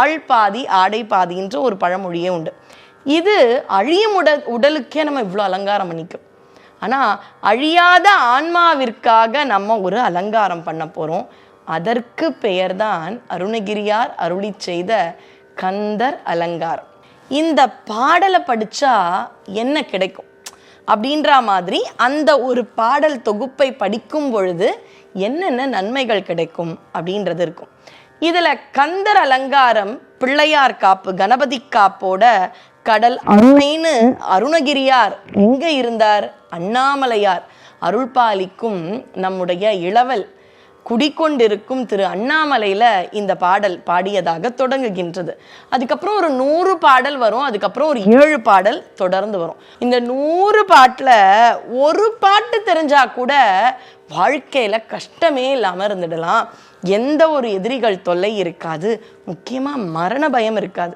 ஆள் பாதி ஆடை பாதின்ற ஒரு பழமொழியே உண்டு. இது அழியும் உடல் உடலுக்கே நம்ம இவ்வளோ அலங்காரம் பண்ணிக்கும். ஆனால் அழியாத ஆன்மாவிற்காக நம்ம ஒரு அலங்காரம் பண்ண போகிறோம் அதற்கு பெயர்தான் அருணகிரியார் அருளி செய்த கந்தர் அலங்காரம். இந்த பாடலை படிச்சா என்ன கிடைக்கும்? அப்படின்ற மாதிரி அந்த ஒரு பாடல் தொகுப்பை படிக்கும் பொழுது என்னென்ன நன்மைகள் கிடைக்கும் அப்படின்றது இருக்கும். இதில் கந்தர் அலங்காரம் பிள்ளையார் காப்பு கணபதி காப்போட கடல் அருணைன்னு அருணகிரியார் எங்கே இருந்தார்? அண்ணாமலையார். அருள்பாலிக்கும் நம்முடைய இளவல். குடிக்கொண்டிருக்கும் திரு அண்ணாமலையில் இந்த பாடல் பாடியதாக தொடங்குகின்றது. அதுக்கப்புறம் ஒரு நூறு பாடல் வரும் அதுக்கப்புறம் ஒரு ஏழு பாடல் தொடர்ந்து வரும். இந்த நூறு பாட்டில் ஒரு பாட்டு தெரிஞ்சா கூட வாழ்க்கையில் கஷ்டமே இல்லாமல் இருந்துடலாம். எந்த ஒரு எதிரிகள் தொல்லை இருக்காது. முக்கியமாக மரண பயம் இருக்காது.